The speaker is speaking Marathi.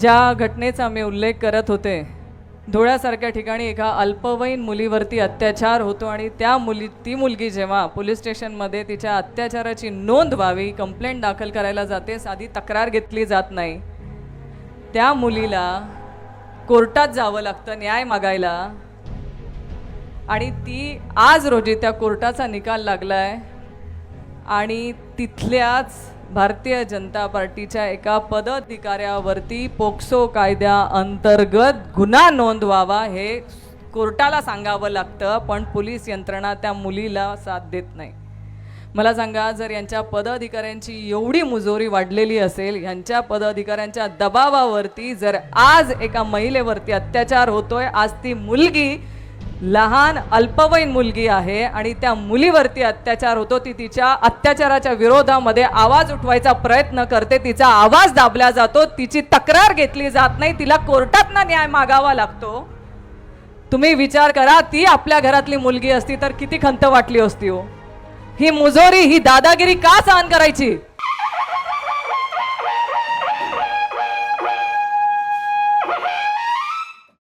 ज्या घटनेचा मी उल्लेख करत होते धुळ्यासारख्या ठिकाणी एका अल्पवयीन मुलीवरती अत्याचार होतो आणि त्या मुली ती मुलगी जेव्हा पोलीस स्टेशनमध्ये तिच्या अत्याचाराची नोंद व्हावी कंप्लेंट दाखल करायला जाते साधी तक्रार घेतली जात नाही. त्या मुलीला कोर्टात जावं लागतं न्याय मागायला. आणि ती आज रोजी त्या कोर्टाचा निकाल लागला आहे आणि तिथल्याच भारतीय जनता पार्टीच्या एका पदाधिकाऱ्यावरती पोक्सो कायद्या अंतर्गत गुन्हा नोंदवावा हे कोर्टाला सांगावं लागतं पण पोलीस यंत्रणा त्या मुलीला साथ देत नाही. मला सांगा जर यांच्या पदाधिकाऱ्यांची एवढी मुजोरी वाढलेली असेल यांच्या पदाधिकाऱ्यांच्या दबावावरती जर आज एका महिलेवरती अत्याचार होतोय आज ती मुलगी लहान अल्पवयीन मुलगी आहे आणि त्या मुलीवरती अत्याचार होतो. ती तिच्या अत्याचाराच्या विरोधामध्ये आवाज उठवायचा प्रयत्न करते. तिचा आवाज दाबला जातो. तिची तक्रार घेतली जात नाही. तिला कोर्टातनं न्याय मागावा लागतो. तुम्ही विचार करा ती आपल्या घरातली मुलगी असती तर किती खंत वाटली असती हो. ही मुजोरी ही दादागिरी का सहन करायची?